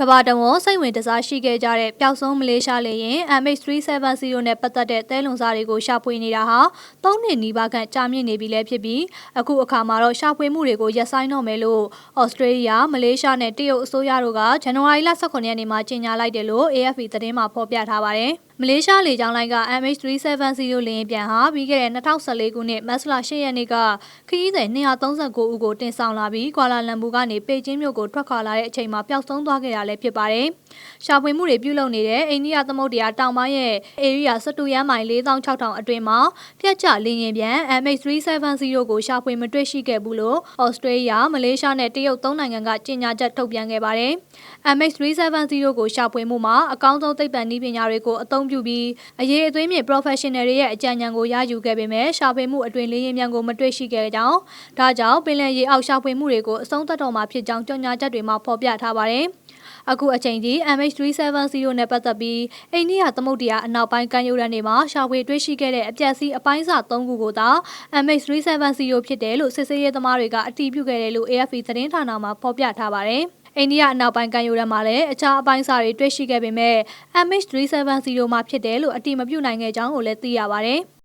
ကမ္ဘာတဝန်းစိတ်ဝင်တစားရှိခဲ့ကြတဲ့ပျောက်ဆုံးမလေးရှားလေယာဉ် MH370 နဲ့ပတ်သက်တဲ့သဲလွန်စားတွေကိုရှာဖွေနေတာဟာ၃နှစ်နီးပါးခန့်ကြာမြင့်နေပြီလည်းဖြစ်ပြီးအခုအခါမှာတော့ရှာဖွေမှုတွေကိုရပ်ဆိုင်းတော့မယ်လို့ဩစတြေးလျမလေးရှားနဲ့တရုတ်အစိုးရတို့ကဇန်နဝါရီလ18ရက်နေ့မှာကြေညာလိုက်တယ်လို့ AFP သတင်းမှာဖော်ပြထားပါတယ်။ မလေးရှားလေကြောင်းလိုင်းက MH370 လေယာဉ်ပြန်ဟာပြီးခဲ့တဲ့2014ခုနှစ်မတ်လ10ရက်နေ့ကခရီးသည်239ဦးကိုတင်ဆောင်လာပြီးကွာလာလမ်ပူကနေပေကျင်းမြို့ကိုထွက်ခွာလာတဲ့အချိန်မှာပျောက်ဆုံးသွားခဲ့တာလည်းဖြစ်ပါတယ်။ရှာဖွေမှုတွေပြုလုပ်နေတဲ့အိန္ဒိယသမုဒ္ဒရာတောင်ပိုင်းရဲ့ဧရိယာ12ရမ်းမိုင်4600အတွင်းမှာပြက်ကျလေယာဉ်ပြန် MH370 ကိုရှာဖွေမတွေ့ရှိခဲ့ဘူးလို့ဩစတြေးလျမလေးရှားနဲ့တရုတ်သုံးနိုင်ငံကကြေညာချက်ထုတ်ပြန်ခဲ့ပါတယ်။ MH370 ကိုရှာဖွေမှုမှာအကောင်းဆုံးသိပ္ပံနည်းပညာတွေကိုအသုံးပြုပြီးအရေးအသွေးမြင့် professional တွေရဲ့အကြံဉာဏ်ကိုရယူခဲ့ပေမဲ့ရှာဖွေမှုအတွင်လေးရင်မြန်ကိုမတွေ့ရှိခဲ့ကြောင်းဒါကြောင့်ပင်လယ်ရေအောက်ရှာဖွေမှုတွေကိုအဆုံးသတ်တော်မှာဖြစ်ကြောင်းကြေညာချက်တွေမှာဖော်ပြထားပါတယ်။အခုအချိန်ထိ MH370 နဲ့ပတ်သက်ပြီးအိန္ဒိယသမုဒ္ဒရာအနောက်ပိုင်းကမ်းရိုးတန်းတွေမှာရှာဖွေတွေ့ရှိခဲ့တဲ့အပျက်စီးအပိုင်းအစ၃ခုကိုသာ MH370 ဖြစ်တယ်လို့စစ်ဆေးရေးသမားတွေကအတည်ပြုခဲ့တယ်လို့ AFP သတင်းဌာနမှဖော်ပြထားပါတယ်။ အိန္ဒိယအနောက်ပိုင်းကမ်းရိုးတန်းမှာလည်းအခြားအပိုင်းအစတွေတွေ့ရှိခဲ့ပေမဲ့ MH370 မှာဖြစ်တယ်လို့အတိမပြုနိုင်ခဲ့ကြောင်းကိုလည်းသိရပါဗျ။